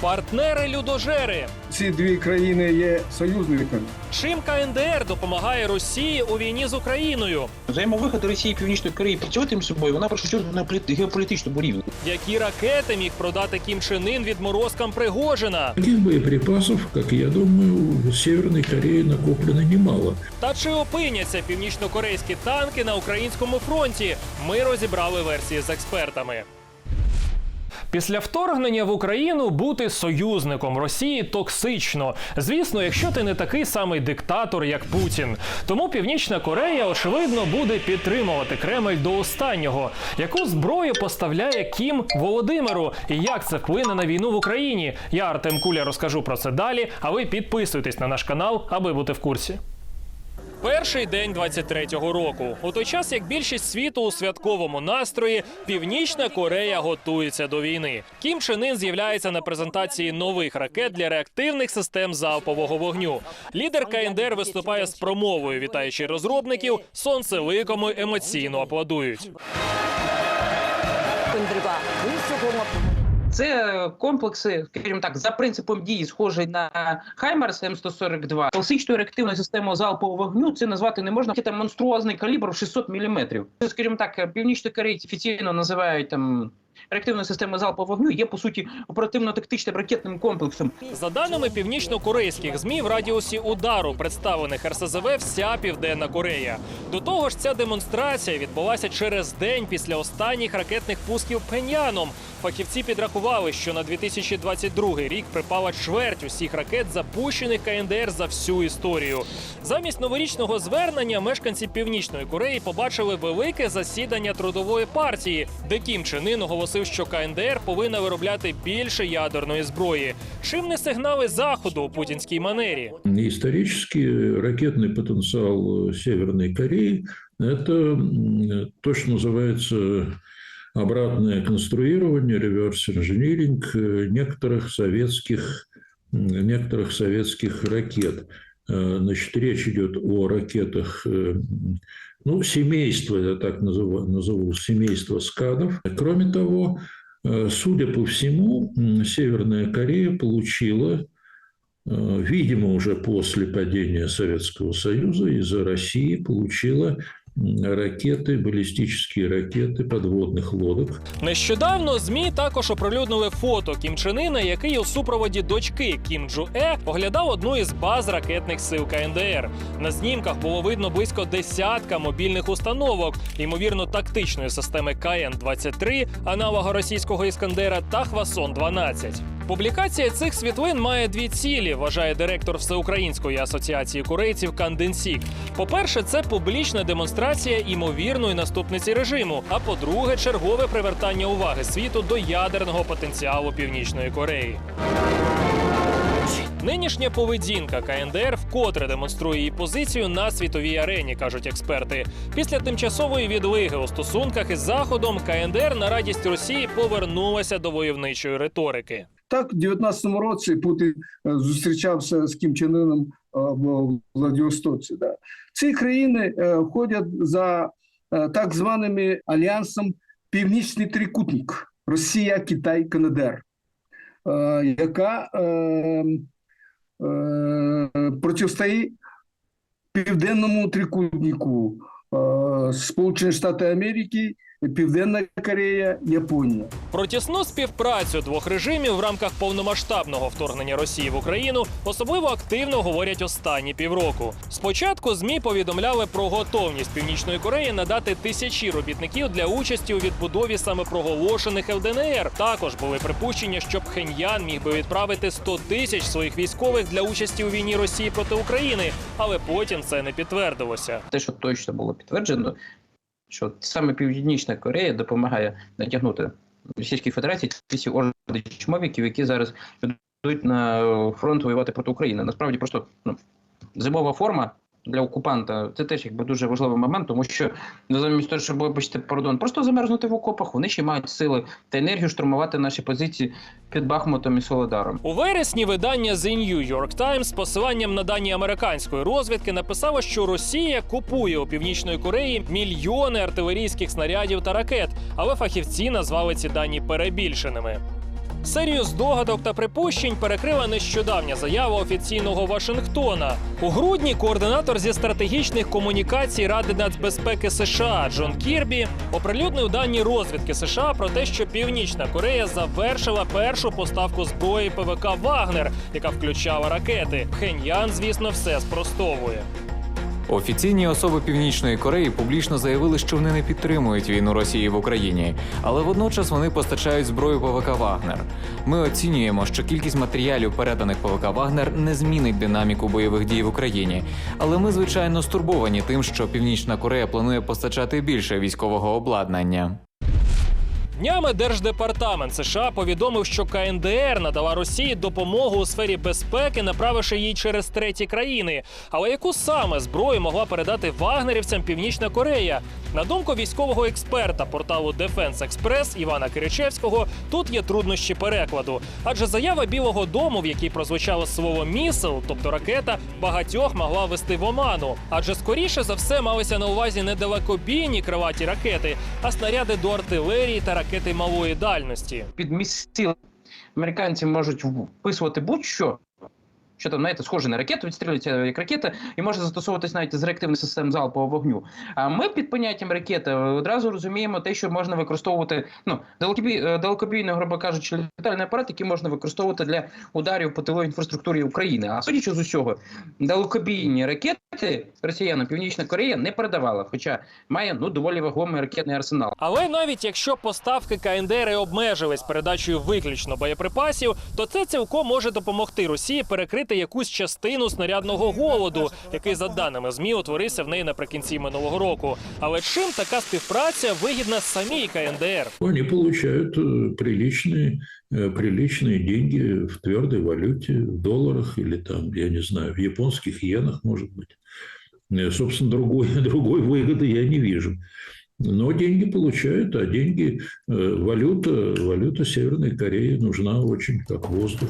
партнери-людожери. Ці дві країни є союзниками. Чим КНДР допомагає Росії у війні з Україною? Взаємовиходи Росії і Північної Кореї працювати між собою, вона першу чергу на політ- геополітичному рівні. Які ракети міг продати Кім Чен Ін відморозкам Пригожина? Таких боеприпасов, как я думаю, в Северной Корее накоплено немало. Та чи опиняться північнокорейські танки на українському фронті? Ми розібрали версії з експертами. Після вторгнення в Україну бути союзником Росії токсично. Звісно, якщо ти не такий самий диктатор, як Путін. Тому Північна Корея, очевидно, буде підтримувати Кремль до останнього. Яку зброю поставляє Кім Володимиру? І як це вплине на війну в Україні? Я Артем Куля розкажу про це далі. А ви підписуйтесь на наш канал, аби бути в курсі. Перший день 23-го року. У той час, як більшість світу у святковому настрої, Північна Корея готується до війни. Кім Чен Ін з'являється на презентації нових ракет для реактивних систем залпового вогню. Лідер КНДР виступає з промовою, вітаючи розробників, сонцеликому емоційно аплодують. Це комплекси, скажімо так, за принципом дії, схожі на Хаймарс М142. Класичною реактивною системою залпового вогню це назвати не можна. Це монструозний калібр в 600 мм. Скажімо так, північно корейці офіційно називають там реактивною системою залпового вогню. Є по суті оперативно-тактичним ракетним комплексом. За даними північно-корейських змі, в радіусі удару представлених РСЗВ вся Південна Корея. До того ж, ця демонстрація відбулася через день після останніх ракетних пусків Пхеньяном. Фахівці підрахували, що на 2022 рік припала чверть усіх ракет, запущених КНДР за всю історію. Замість новорічного звернення мешканці Північної Кореї побачили велике засідання трудової партії, де Кім Чен Ын оголосив, що КНДР повинна виробляти більше ядерної зброї. Чим не сигнали заходу у путінській манері? Исторически ракетный потенциал э, Северной Кореи – это м, то, что называется обратное конструирование, реверс-инжиниринг э, некоторых советских, м, некоторых советских ракет. Э, Значит, речь идет о ракетах, э, м, ну, семейства, я так назову, назову семейство скадов. Кроме того, э, судя по всему, Северная Корея получила Э, видимо, уже после падения Советского Союза из-за России получила м, ракеты, баллистические ракеты подводных лодок. Нещодавно змі також оприлюднили фото Кім Чен Ына, який у супроводі дочки Кім Джу Е оглядав одну із баз ракетних сил КНДР. На знімках було видно близько десятка мобільних установок, ймовірно, тактичної системи КН-23, аналога російського іскандера та Хвасон 12 Публікація цих світлин має дві цілі, вважає директор Всеукраїнської асоціації корейців Канденсік. По-перше, це публічна демонстрація імовірної наступниці режиму. А по-друге, чергове привертання уваги світу до ядерного потенціалу Північної Кореї. Нинішня поведінка КНДР вкотре демонструє її позицію на світовій арені, кажуть експерти. Після тимчасової відлиги у стосунках із Заходом КНДР на радість Росії повернулася до войовничої риторики. Так, в 19-му році Путін е, зустрічався з Кім Чен Ыном, е, в Владивостоці. Да. Ці країни входять за е, так званими альянсом Північний трикутник Росія, Китай, КНДР, яка протистоїть Південному трикутнику Сполучені Штати Америки, Південна Корея, Японія. Про тісну співпрацю двох режимів в рамках повномасштабного вторгнення Росії в Україну особливо активно говорять останні півроку. Спочатку змі повідомляли про готовність Північної Кореї надати тисячі робітників для участі у відбудові саме проголошених ЛДНР. Також були припущення, що Пхеньян міг би відправити 100 тисяч своїх військових для участі у війні Росії проти України, але потім це не підтвердилося. Те, що точно було підтверджено, що саме Північна Корея допомагає натягнути Російській Федерації ці всі орди чмовіків, які зараз йдуть на фронт воювати проти України. Насправді просто ну, зимова форма. Для окупанта це теж якби дуже важливий момент, тому що ну, замість того, щоб вибачте, пардон, просто замерзнути в окопах, вони ще мають сили та енергію штурмувати наші позиції під Бахмутом і Солодаром. У вересні видання The New York Times з посиланням на дані американської розвідки написало, що Росія купує у північної Кореї мільйони артилерійських снарядів та ракет, але фахівці назвали ці дані перебільшеними. Серію здогадок та припущень перекрила нещодавня заява офіційного Вашингтона. У грудні координатор зі стратегічних комунікацій Ради нацбезпеки США Джон Кірбі оприлюднив дані розвідки США про те, що Північна Корея завершила першу поставку зброї ПВК Вагнер, яка включала ракети. Пхеньян, звісно, все спростовує. Офіційні особи Північної Кореї публічно заявили, що вони не підтримують війну Росії в Україні, але водночас вони постачають зброю ПВК Вагнер. Ми оцінюємо, що кількість матеріалів, переданих ПВК Вагнер, не змінить динаміку бойових дій в Україні. Але ми, звичайно, стурбовані тим, що Північна Корея планує постачати більше військового обладнання. Днями Держдепартамент США повідомив, що КНДР надала Росії допомогу у сфері безпеки, направивши її через треті країни. Але яку саме зброю могла передати вагнерівцям Північна Корея? На думку військового експерта порталу Defense Express Івана Киричевського, тут є труднощі перекладу. Адже заява Білого Дому, в якій прозвучало слово місел, тобто ракета, багатьох могла вести в оману. Адже скоріше за все малися на увазі не далекобійні криваті ракети, а снаряди до артилерії та ракети малої дальності. Під місці американці можуть вписувати будь-що. Що там, знаєте, схоже на ракету, відстрілюється як ракета, і може застосовуватись навіть з реактивних систем залпового вогню. А ми під поняттям ракета одразу розуміємо те, що можна використовувати ну, далекобій, е, далекобійний, грубо кажучи, літальний апарат, який можна використовувати для ударів по тиловій інфраструктурі України. А судячи з усього, далекобійні ракети росіянам Північна Корея не передавала, хоча має ну доволі вагомий ракетний арсенал. Але навіть якщо поставки КНДР обмежились передачею виключно боєприпасів, то це цілком може допомогти Росії перекрити якусь частину снарядного голоду, який за даними змі утворився в неї наприкінці минулого року. Але чим така співпраця вигідна самій КНДР? Они получают э, приличные, э, приличные деньги в твердой валюте, в долларах или там, я не знаю, в японских иенах, может быть. Э, Собственно, другой, другой выгоды я не вижу. Но деньги получают, а деньги, э, валюта, валюта Северной Кореи нужна очень как воздух.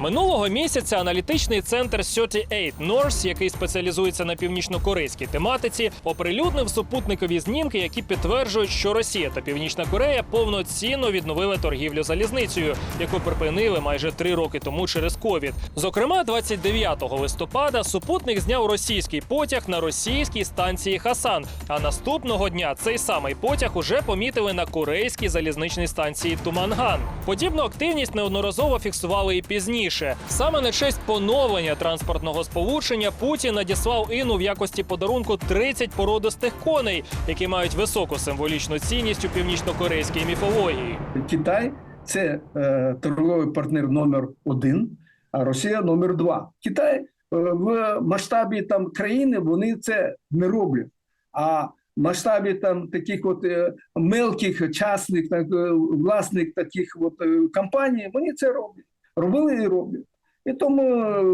Минулого місяця аналітичний центр 38 North, який спеціалізується на північно-корейській тематиці, оприлюднив супутникові знімки, які підтверджують, що Росія та Північна Корея повноцінно відновили торгівлю залізницею, яку припинили майже три роки тому через ковід. Зокрема, 29 листопада супутник зняв російський потяг на російській станції Хасан. А наступного дня цей самий потяг уже помітили на корейській залізничній станції Туманган. Подібну активність неодноразово фіксували і пізніше. Саме на честь поновлення транспортного сполучення Путін надіслав іну в якості подарунку 30 породистих коней, які мають високу символічну цінність у північно-корейській міфології. Китай це е, торговий партнер номер один, а Росія номер два. Китай е, в масштабі там країни вони це не роблять. А масштабі там таких от е, мелких частних так, е, власних таких от е, компаній вони це роблять. Робили і роблять. І тому е,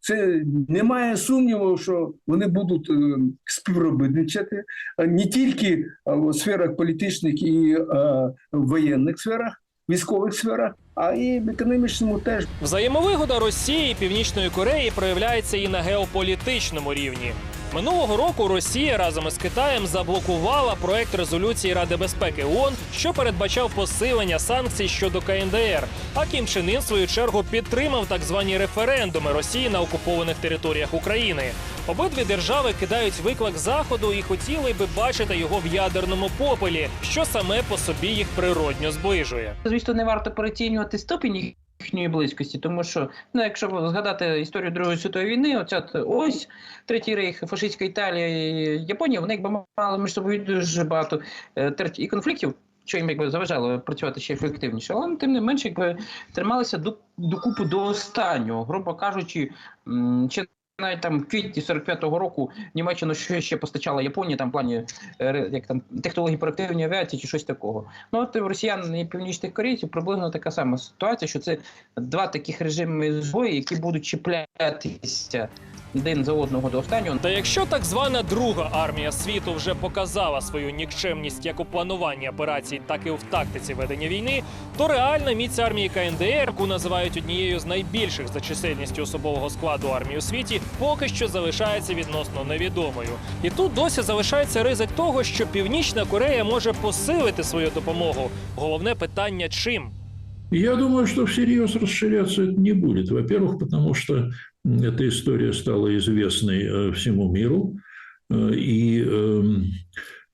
це немає сумніву, що вони будуть е, співробітничати е, не тільки в сферах політичних і воєнних сферах, військових сферах, а і в економічному теж. Взаємовигода Росії і Північної Кореї проявляється і на геополітичному рівні. Минулого року Росія разом із Китаєм заблокувала проект резолюції Ради безпеки ООН, що передбачав посилення санкцій щодо КНДР. А Кім Чен Ін, в свою чергу підтримав так звані референдуми Росії на окупованих територіях України. Обидві держави кидають виклик заходу і хотіли би бачити його в ядерному попелі, що саме по собі їх природньо зближує. Звісно, не варто переоцінювати ступінь їхньої близькості, тому що ну, якщо згадати історію Другої світової війни, оця ось третій рейх, фашистська Італія і Японія, вони якби мали між собою дуже багато е, і конфліктів. Що їм якби заважало працювати ще ефективніше, але тим не менше, якби трималися до, докупу до останнього, грубо кажучи, ще навіть там квітні 45-го року Німеччина що ще постачала Японії там в плані е, як там технології проактивної авіації чи щось такого. Ну от росіян і північних корейців приблизно така сама ситуація, що це два таких режими зброї, які будуть чіплятися один за одного до останнього. Та якщо так звана друга армія світу вже показала свою нікчемність як у плануванні операцій, так і в тактиці ведення війни, то реальна міць армії КНДР, яку називають однією з найбільших за чисельністю особового складу армії у світі, поки що залишається відносно невідомою. І тут досі залишається ризик того, що Північна Корея може посилити свою допомогу. Головне питання чим. Я думаю, что всерьез расширяться это не будет. Во-первых, потому что эта история стала известной э, всему миру. Э, И, эм,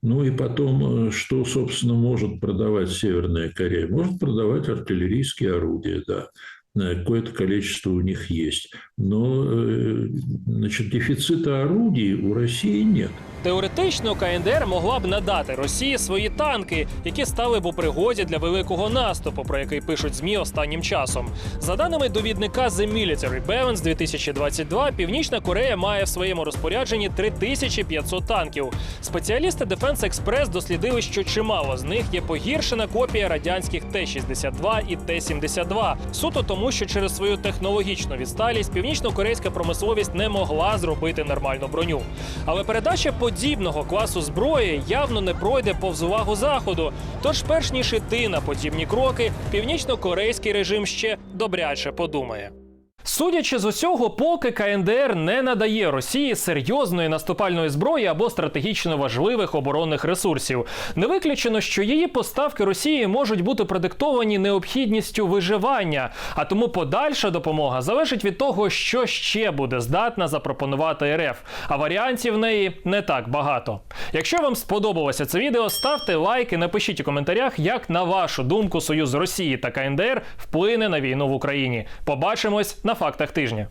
ну и потом, э, что, собственно, может продавать Северная Корея? Может продавать артиллерийские орудия, да. Какое-то количество у них есть. Э, значит, дефицита орудий у России нет. Теоретично КНДР могла б надати Росії свої танки, які стали б у пригоді для великого наступу, про який пишуть змі останнім часом. За даними довідника The Military Balance 2022, Північна Корея має в своєму розпорядженні 3500 танків. Спеціалісти Defense Express дослідили, що чимало з них є погіршена копія радянських Т-62 і Т-72. Суто тому, що через свою технологічну відсталість північно-корейська промисловість не могла зробити нормальну броню. Але передача подібного класу зброї явно не пройде повз увагу заходу. Тож, перш ніж іти на подібні кроки, північно-корейський режим ще добряче подумає. Судячи з усього, поки КНДР не надає Росії серйозної наступальної зброї або стратегічно важливих оборонних ресурсів, не виключено, що її поставки Росії можуть бути продиктовані необхідністю виживання, а тому подальша допомога залежить від того, що ще буде здатна запропонувати РФ. А варіантів в неї не так багато. Якщо вам сподобалося це відео, ставте лайк і напишіть у коментарях, як на вашу думку Союз Росії та КНДР вплине на війну в Україні. Побачимось на фактах тижня.